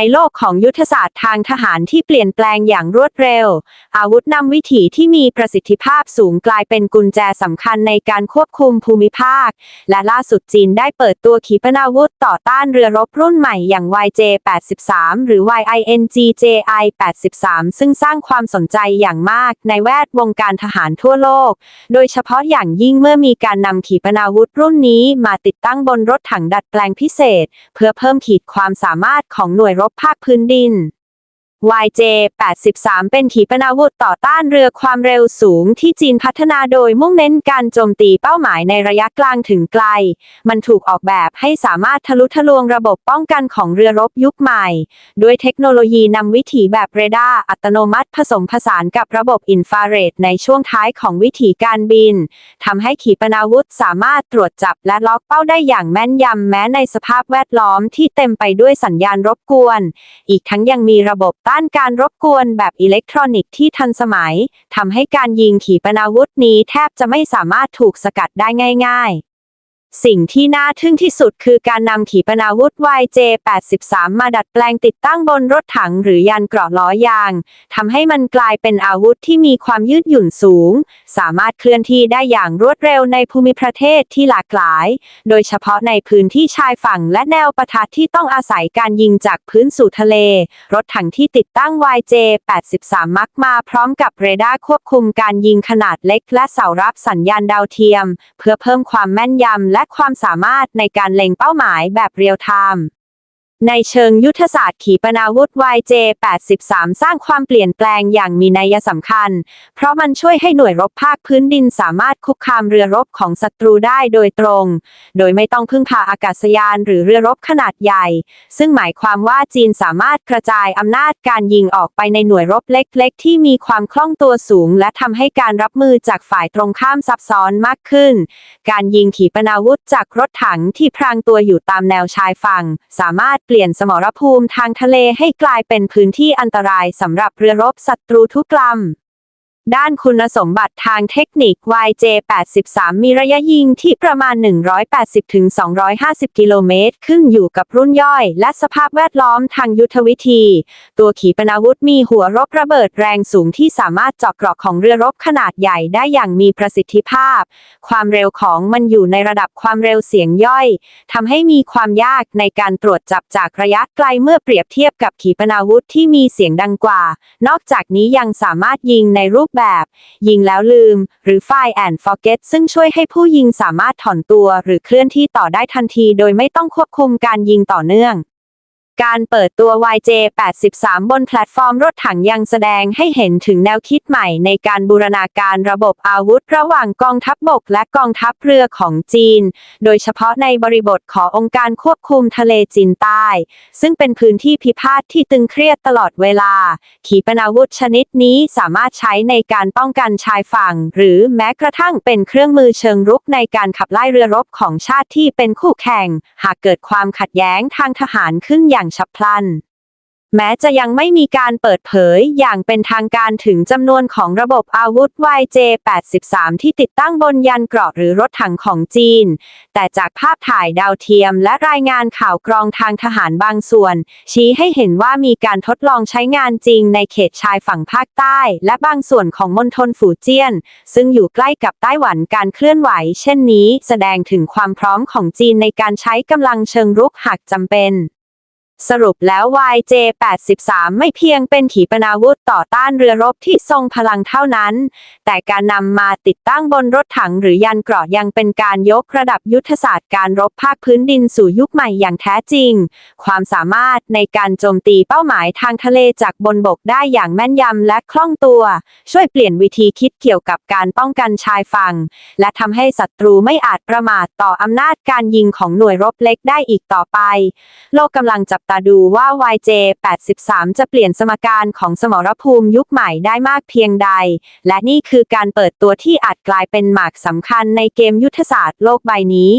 ในโลกของยุทธศาสตร์ทางทหารที่เปลี่ยนแปลงอย่างรวดเร็ว อาวุธนำวิถีที่มีประสิทธิภาพสูงกลายเป็นกุญแจสำคัญในการควบคุมภูมิภาค และล่าสุดจีนได้เปิดตัวขีปนาวุธต่อต้านเรือรบรุ่นใหม่อย่าง YJ-83 หรือ YINGJI-83 ซึ่งสร้างความสนใจอย่างมากในแวดวงการทหารทั่วโลก โดยเฉพาะอย่างยิ่งเมื่อมีการนำขีปนาวุธรุ่นนี้มาติดตั้งบนรถถังดัดแปลงพิเศษ เพื่อเพิ่มขีดความสามารถของหน่วยรบภาคพื้นดิน YJ-83 เป็นขีปนาวุธต่อต้านเรือความเร็วสูงที่จีนพัฒนาโดยมุ่งเน้นการโจมตีเป้าหมายในระยะกลางถึงไกล มันถูกออกแบบให้สามารถทะลุทะลวงระบบป้องกันของเรือรบยุคใหม่ ด้วยเทคโนโลยีนำวิถีแบบเรดาร์อัตโนมัติผสมผสานกับระบบอินฟราเรดในช่วงท้ายของวิถีการบิน ทำให้ขีปนาวุธสามารถตรวจจับและล็อกเป้าได้อย่างแม่นยำแม้ในสภาพแวดล้อมที่เต็มไปด้วยสัญญาณรบกวน อีกทั้งยังมีระบบต้านการรบกวนแบบอิเล็กทรอนิกส์ที่ทันสมัยทำให้การยิงขีปนาวุธนี้แทบจะไม่สามารถถูกสกัดได้ง่าย ๆ สิ่งที่น่าทึ่งที่สุดคือการนำขีปนาวุธ YJ-83 มาดัดแปลงติดตั้งบนรถถังหรือยานเกราะล้อยางทำให้มันกลายเป็นอาวุธที่มีความยืดหยุ่นสูง สามารถเคลื่อนที่ได้อย่างรวดเร็วในภูมิประเทศที่หลากหลาย โดยเฉพาะในพื้นที่ชายฝั่งและแนวปะทะที่ต้องอาศัยการยิงจากพื้นสู่ทะเล รถถังที่ติดตั้ง YJ-83 มักมาพร้อมกับเรดาร์ควบคุมการยิงขนาดเล็ก และเสารับสัญญาณดาวเทียม เพื่อเพิ่มความแม่นยำและและความสามารถในการเล็งเป้าหมายแบบเรียลไทม์ ในเชิงยุทธศาสตร์ขีปนาวุธ YJ-83 สร้างความเปลี่ยนแปลงอย่างมีนัยสำคัญ เพราะมันช่วยให้หน่วยรบภาคพื้นดินสามารถคุกคามเรือรบของศัตรูได้โดยตรง โดยไม่ต้องพึ่งพาอากาศยานหรือเรือรบขนาดใหญ่ ซึ่งหมายความว่าจีนสามารถกระจายอำนาจการยิงออกไปในหน่วยรบเล็กๆ ที่มีความคล่องตัวสูง และทำให้การรับมือจากฝ่ายตรงข้ามซับซ้อนมากขึ้น การยิงขีปนาวุธจากรถถังที่พรางตัวอยู่ตามแนวชายฝั่ง สามารถเปลี่ยนสมรภูมิทางทะเลให้กลายเป็นพื้นที่อันตรายสำหรับเรือรบศัตรูทุกลำ ด้านคุณสมบัติทางเทคนิค YJ-83 มีระยะยิงที่ประมาณ 180-250 กิโลเมตร ขึ้นอยู่กับรุ่นย่อย และสภาพแวดล้อมทางยุทธวิธี ตัวขีปนาวุธมีหัวรบระเบิดแรงสูงที่สามารถเจาะเกราะของเรือรบขนาดใหญ่ได้อย่างมีประสิทธิภาพ ความเร็วของมันอยู่ในระดับความเร็วเสียงย่อยทำให้มีความยากในการตรวจจับจากระยะไกลเมื่อเปรียบเทียบกับขีปนาวุธที่มีเสียงดังกว่า นอกจากนี้ยังสามารถยิงในรูปแบบ ยิงแล้วลืม หรือ Fire and Forget ซึ่งช่วยให้ผู้ยิงสามารถถอนตัวหรือเคลื่อนที่ต่อได้ทันที โดยไม่ต้องควบคุมการยิงต่อเนื่อง การเปิดตัว YJ-83 บนแพลตฟอร์มรถถังยังแสดงให้เห็นถึงแนวคิดใหม่ในการบูรณาการระบบอาวุธระหว่างกองทัพบบกและกองทัพเรือของจีน โดยเฉพาะในบริบทขององค์การควบคุมทะเลจีนใต้ ซึ่งเป็นพื้นที่พิพาทที่ตึงเครียดตลอดเวลา ขีปนาวุธชนิดนี้สามารถใช้ในการป้องกันชายฝั่ง หรือแม้กระทั่งเป็นเครื่องมือเชิงรุกในการขับไล่เรือรบของชาติที่เป็นคู่แข่ง หากเกิดความขัดแย้งทางทหารขึ้นอย่างฉับพลัน แม้จะยังไม่มีการเปิดเผยอย่างเป็นทางการถึงจำนวนของระบบอาวุธ YJ-83 ที่ติดตั้งบนยานเกราะหรือรถถังของจีน แต่จากภาพถ่ายดาวเทียมและรายงานข่าวกรองทางทหารบางส่วน ชี้ให้เห็นว่ามีการทดลองใช้งานจริงในเขตชายฝั่งภาคใต้ และบางส่วนของมณฑลฝูเจี้ยน ซึ่งอยู่ใกล้กับไต้หวันการเคลื่อนไหว เช่นนี้ แสดงถึงความพร้อมของจีนในการใช้กำลังเชิงรุกหากจำเป็น สรุปแล้ว YJ-83 ไม่เพียงเป็นขีปนาวุธต่อต้านเรือรบที่ทรงพลังเท่านั้น แต่การนำมาติดตั้งบนรถถังหรือยันเกราะยังเป็นการยกระดับยุทธศาสตร์การรบภาคพื้นดินสู่ยุคใหม่อย่างแท้จริง ความสามารถในการโจมตีเป้าหมายทางทะเลจากบนบกได้อย่างแม่นยำและคล่องตัว ช่วยเปลี่ยนวิธีคิดเกี่ยวกับการป้องกันชายฝั่ง และทำให้ศัตรูไม่อาจประมาทต่ออำนาจการยิงของหน่วยรบเล็กได้อีกต่อไป โลกกำลังจับตาดูว่า YJ-83 จะเปลี่ยนสมการของสมรภูมิยุคใหม่ได้มากเพียงใด และนี่คือการเปิดตัวที่อาจกลายเป็นหมากสำคัญในเกมยุทธศาสตร์โลกใบนี้